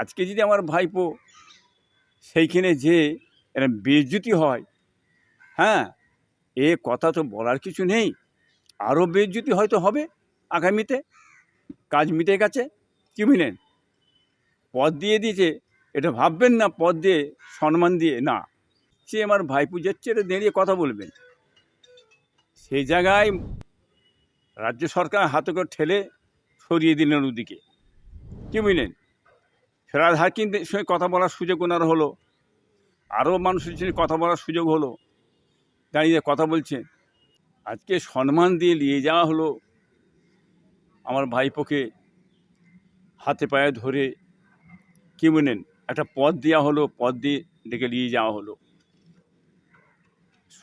আজকে যদি আমার ভাইপো সেইখানে যে এরম বেজ্জুতি হয় হ্যাঁ? এ কথা তো বলার কিছু নেই। আরও বেজ্জুতি হয়তো হবে আগামীতে। কাজ মিটে গেছে, কি বুঝলেন পদ দিয়ে দিয়েছে, এটা ভাববেন না, পদ দিয়ে সম্মান দিয়ে, না। সে আমার ভাইপু যাচ্ছে এটা দাঁড়িয়ে কথা বলবেন। সেই জায়গায় রাজ্য সরকার হাতে করে ঠেলে সরিয়ে দিলেন ওদিকে। কি বুঝলেন ফেরাদ হাকিমদের সঙ্গে কথা বলার সুযোগ ওনার হলো। আরও মানুষের সঙ্গে কথা বলার সুযোগ হলো। দাঁড়িয়ে কথা বলছে আজকে সম্মান দিয়ে নিয়ে যাওয়া হলো আমার ভাইপোকে হাতে পায়ে ধরে কি বলেন একটা পদ দেওয়া হলো, পদ দিয়ে ডেকে নিয়ে যাওয়া হলো।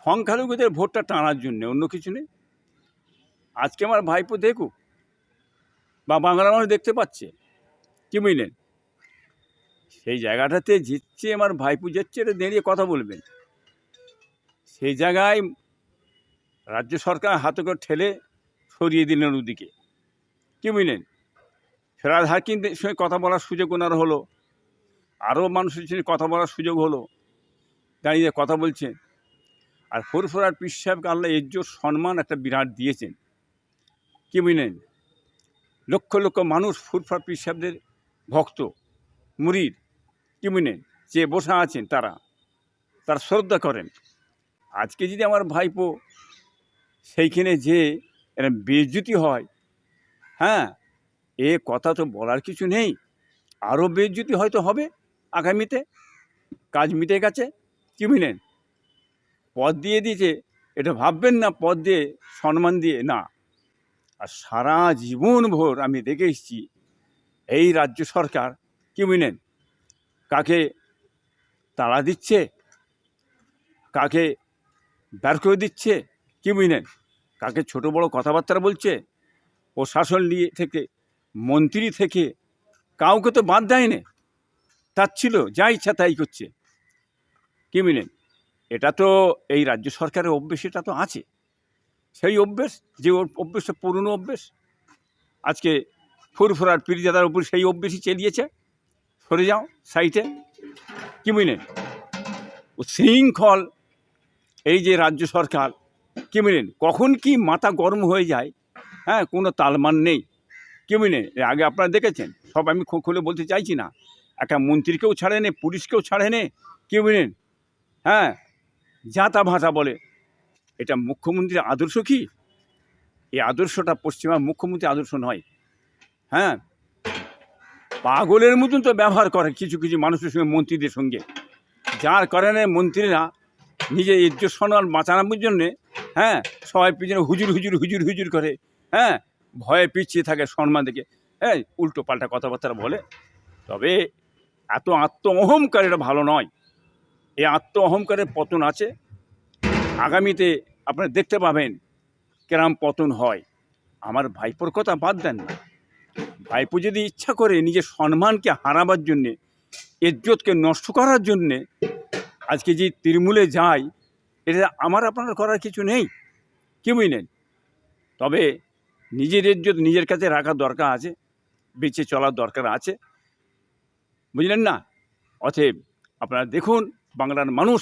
সংখ্যালঘুদের ভোটটা টানার জন্য, অন্য কিছু নেই। আজকে আমার ভাইপো দেখুক, বা বাংলা মানুষ দেখতে পাচ্ছে কি বুঝলেন সেই জায়গাটাতে জিতছে আমার ভাইপো যাচ্ছে, এটা দাঁড়িয়ে কথা বলবেন। সেই জায়গায় রাজ্য সরকার হাতে করে ঠেলে সরিয়ে দিলেন ওদিকে। কি বুঝলেন? ফেরাদ হাকিমদের সঙ্গে কথা বলার সুযোগ ওনার হলো। আরও মানুষের সঙ্গে কথা বলার সুযোগ হলো। দাঁড়িয়ে কথা বলছেন। আর ফুরফুরার পীর সাহেবকে আল্লাহ এজ্জোর সম্মান একটা বিরাট দিয়েছেন। কি বুঝলেন? লক্ষ লক্ষ মানুষ ফুরফুরার পীর সাহেবদের ভক্ত, মুরিদ। বুঝলেন যে বসা আছেন তারা, তার শ্রদ্ধা করেন। আজকে যদি আমার ভাইপো সেইখানে যে এরম বেজ্জুতি হয় হ্যাঁ এ কথা তো বলার কিছু নেই আরও বেজ্জুতি হয়তো হবে আগামীতে, কাজ মিটে গেছে বুঝলেন পদ দিয়ে দিয়েছে, এটা ভাববেন না, পদ দিয়ে সম্মান দিয়ে, না। আর সারা জীবন ভোর আমি দেখে এসেছি, এই রাজ্য সরকার বুঝলেন কাকে তাড়া দিচ্ছে? কাকে বের করে দিচ্ছে? কি বুঝলেন? কাকে ছোট বড় কথাবার্তা বলছে? প্রশাসন নিয়ে থেকে, মন্ত্রী থেকে কাউকে তো বাদ দেয়নি। তার ছিল, যা ইচ্ছা তাই করছে। কি বুঝলেন? এটা তো এই রাজ্য সরকারের অভ্যেস, এটা তো আছে। সেই অভ্যেস, যে অভ্যেসটা পুরনো অভ্যেস, আজকে ফুরফুরার পিরিজাদার উপর সেই অভ্যেসই চালিয়েছে। সরে যাও সাইটে। কি বুঝলেন ও শৃঙ্খল এই যে রাজ্য সরকার, কি বুঝলেন কখন কি মাথা গরম হয়ে যায়? হ্যাঁ কোনো তালমান নেই। কি বুঝলেন আগে আপনারা দেখেছেন? সব আমি খুলে বলতে চাইছি না। একটা মন্ত্রীকেও ছাড়ে নে, পুলিশকেও ছাড়ে নে, কি বুঝলেন হ্যাঁ যা তা ভাষা বলে। এটা মুখ্যমন্ত্রীর আদর্শ কি? এই আদর্শটা পশ্চিমা মুখ্যমন্ত্রী আদর্শ নয়। হ্যাঁ পাগলের মতন তো ব্যবহার করে কিছু কিছু মানুষের সঙ্গে, মন্ত্রীদের সঙ্গে। যার কারণে মন্ত্রীরা নিজের ইজ্জত সম্মান বাঁচানোর জন্যে হ্যাঁ সবাই পিছনে হুজুর হুজুর হুজুর হুজুর করে হ্যাঁ ভয়ে পিছিয়ে থাকে সম্মান দেখে। হ্যাঁ উল্টো পাল্টা কথাবার্তা বলে। তবে এত আত্ম অহংকার এটা ভালো নয়। এই আত্ম অহংকারের পতন আছে। আগামীতে আপনারা দেখতে পাবেন কেরাম পতন হয়। আমার ভাইপোর কথা বাদ দেন না। ভাইপো যদি ইচ্ছা করে নিজের সম্মানকে হারাবার জন্যে, ইজ্জতকে নষ্ট করার জন্যে আজকে যে তৃণমূলে যায় এটা আমার আপনার করার কিছু নেই? কি বুঝলেন? তবে নিজের ইজ্জত নিজের কাছে রাখার দরকার আছে, বেঁচে চলার দরকার আছে। বুঝলেন না? অতএব আপনারা দেখুন বাংলার মানুষ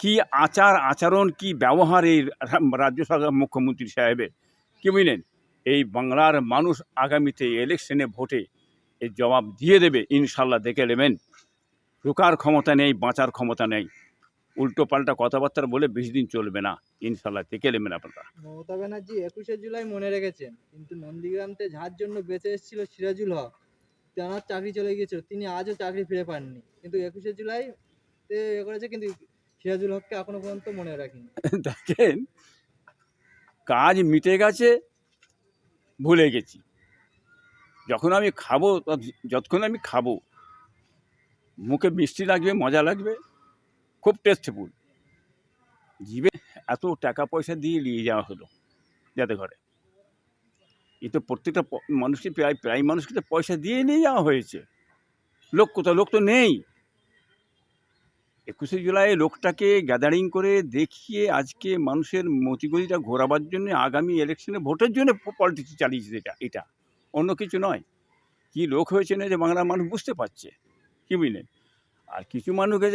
কি আচার আচরণ কি ব্যবহার এই রাজ্য সরকার মুখ্যমন্ত্রী সাহেবের। কি বুঝলেন? এই বাংলার মানুষ আগামীতে ইলেকশনে ভোটে এর জবাব দিয়ে দেবে ইনশাল্লাহ দেখে নেবেন। রোকার ক্ষমতা নেই বাঁচার ক্ষমতা নেই। উল্টো পাল্টা কথাবার্তা বলে বেশি দিন চলবে না ইনশাল্লাহ দেখে নেবেন আপনারা। মমতা ব্যানার্জি একুশে জুলাই মনে রেখেছেন কিন্তু নন্দীগ্রামতে যার জন্য বেঁচে এসেছিল সিরাজুল হক। তেনার চাকরি চলে গিয়েছিল তিনি আজও চাকরি ফিরে পাননি। কিন্তু একুশে জুলাই তে এ করেছে কিন্তু সিরাজুল হককে এখনও পর্যন্ত মনে রাখেনি। দেখেন কাজ মিটে গেছে ভুলে গেছি। যখন আমি খাব যতক্ষণ আমি খাব, মুখে মিষ্টি লাগবে, মজা লাগবে, খুব টেস্টফুল জীবে এত টাকা পয়সা দিয়ে নিয়ে যাওয়া হলো যাতে ঘরে। এ তো প্রত্যেকটা মানুষকে প্রায় প্রায় মানুষকে তো পয়সা দিয়ে নিয়ে যাওয়া হয়েছে। লোক কোথাও, লোক তো নেই। একুশে জুলাই লোকটাকে গ্যাদারিং করে দেখিয়ে আজকে মানুষের মতিগতিটা ঘোরাবার জন্য আগামী ইলেকশনে ভোটের জন্য পলিটিক্স চালিয়েছে এটা এটা। অন্য কিছু নয়। কি লোক হয়েছে না যে বাংলার মানুষ বুঝতে পারছে? কি বুঝলেন? আর কিছু মানুষকে